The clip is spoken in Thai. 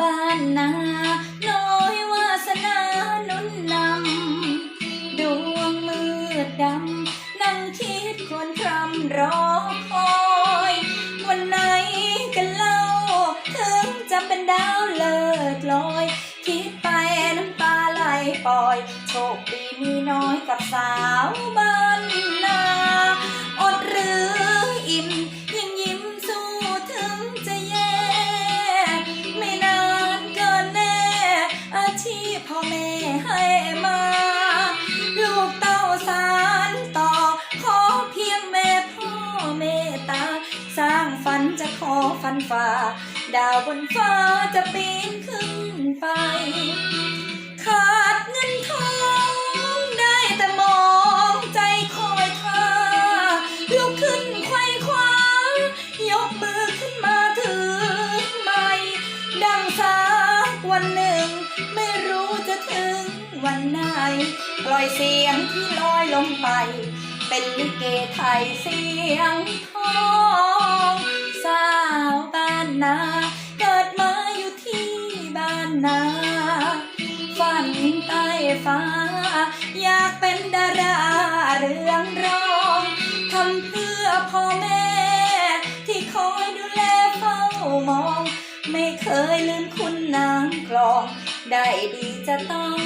บ้านนาน้อยวาสนานุนนำดวงมืดดำนั่งคิดคนครำรอคอย วันไหนกันเล่า ถึงจะเป็นดาวเลิศลอย คิดไปน้ำตาไหลปล่อย โชคดีมีน้อยกับสาวบ้านนาันฝ่าดาวบนฟ้าจะปีนขึ้นไป ขาดเงินทองได้แต่มองใจคอยท่าลุกขึ้นไขว้คว้ายกมือขึ้นมาถือไม้ดังสากวันหนึ่ง ไม่รู้จะถึงวันไหนปล่อยเสียงที่ลอยลงไป เป็นลิเกไทยเสียง เกิดมาอยู่ที่บ้านนา ฝันใต้ฟ้า อยากเป็นดาราเรืองรองทำเพื่อพ่อแม่ ที่คอยดูแลเฝ้ามอง ไม่เคยลืมคุณนางคลอง ได้ดีจะต้อง